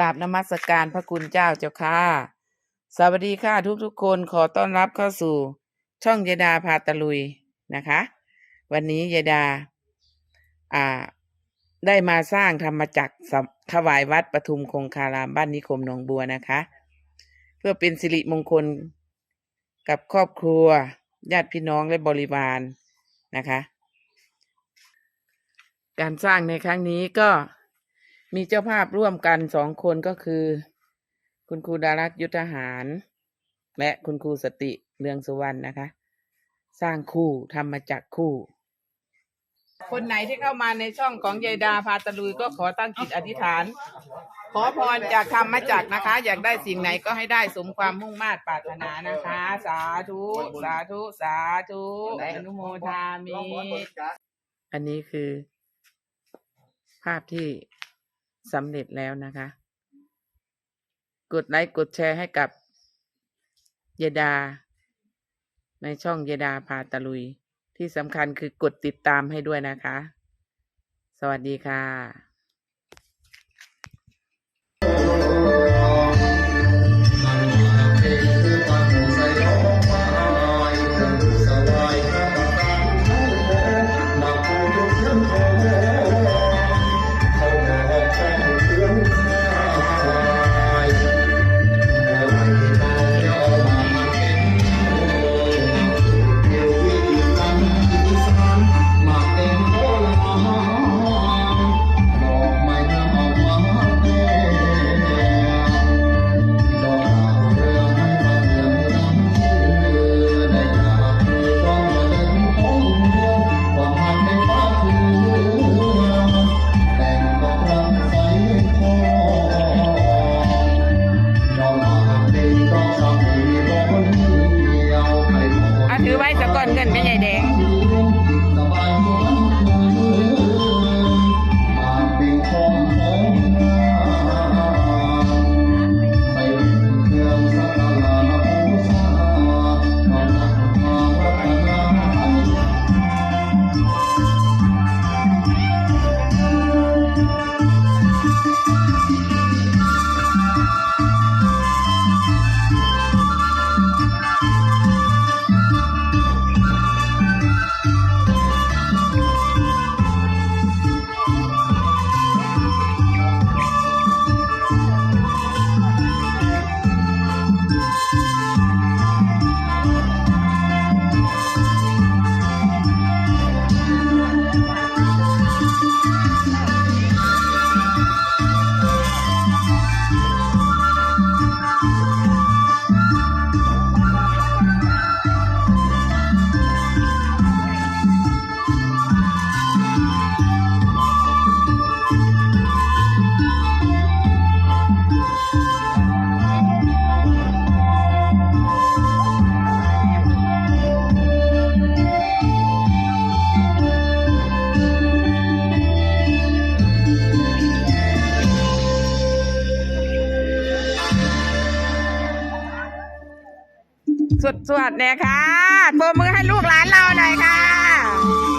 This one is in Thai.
ราบนมัสการพระคุณเจ้าเจ้าค่ะ สวัสดีค่ะทุกทุกคนขอต้อนรับเข้าสู่ ช่องยายดาพาตะลุยนะคะ วันนี้ยายดา อ่า ได้มาสร้างธรรมจักรถวายวัดปทุมคงคารามบ้านนิคมหนองบัวนะคะ เพื่อเป็นสิริมงคลกับครอบครัว ญาติพี่น้องและบริวารนะคะ การสร้างในครั้งนี้ก็ มีเจ้าภาพร่วมกันสองคนก็คือ คุณครูดารัตน์ยุทธหาร และคุณครูสติเรืองสุวรรณนะคะ สร้างคู่ทำมาจากคู่ คนไหนที่เข้ามาในช่องของยายดาพาตะลุยก็ขอตั้งจิตอธิษฐาน ขอพรจากธรรมจักรนะคะ อยากได้สิ่งไหนก็ให้ได้สมความมุ่งมา่ปรารถนานะคะ สาธุ สาธุ สาธุอนุโมทามิอันนี้คือ ภาพที่ สำเร็จแล้วนะคะ กดไลค์กดแชร์ให้กับยดา ในช่องยดาพาตะลุย ที่สำคัญคือกดติดตามให้ด้วยนะคะ สวัสดีค่ะอะ เงินไม่ใหญ่แดง สวดสวดเนี่ยค่ะโบมือให้ลูกหลานเราหน่อยค่ะ